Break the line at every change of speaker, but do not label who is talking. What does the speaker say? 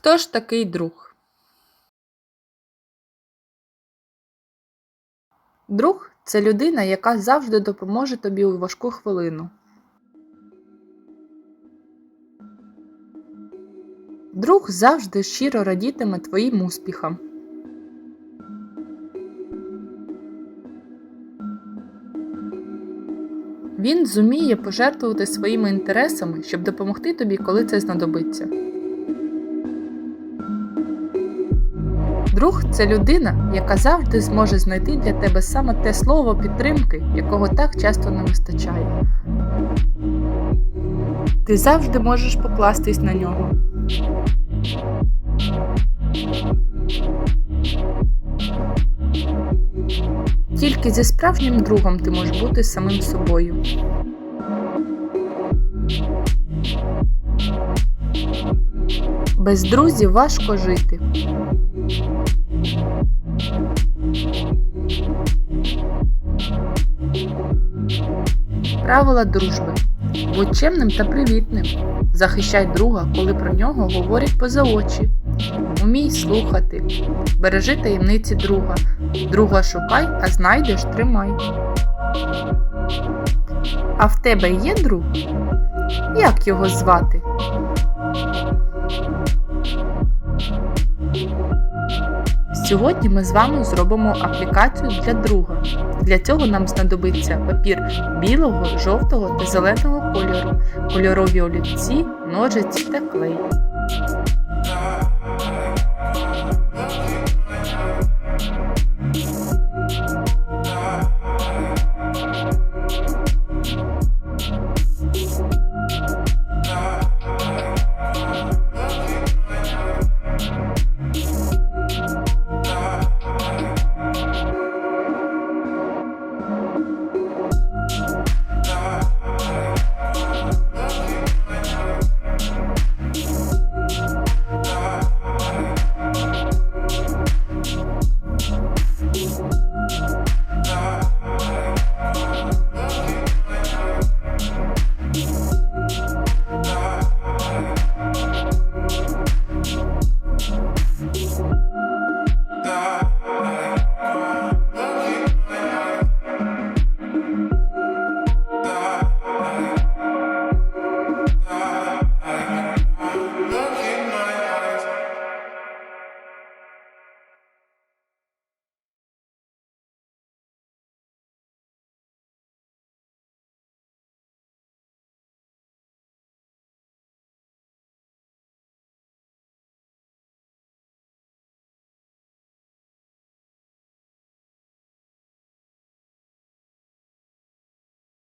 Хто ж такий друг? Друг це людина, яка завжди допоможе тобі у важку хвилину. Друг завжди щиро радітиме твоїм успіхам. Він зуміє пожертвувати своїми інтересами, щоб допомогти тобі, коли це знадобиться. Друг це людина, яка завжди зможе знайти для тебе саме те слово підтримки, якого так часто не вистачає. Ти завжди можеш покластись на нього. Тільки зі справжнім другом ти можеш бути самим собою. Без друзів важко жити. Правила дружби. Будь чемним та привітним. Захищай друга, коли про нього говорять поза очі. Умій слухати. Бережи таємниці друга. Друга шукай, а знайдеш тримай. А в тебе є друг? Як його звати? Сьогодні ми з вами зробимо аплікацію для друга. Для цього нам знадобиться папір білого, жовтого та зеленого кольору, кольорові олівці, ножиці та клей.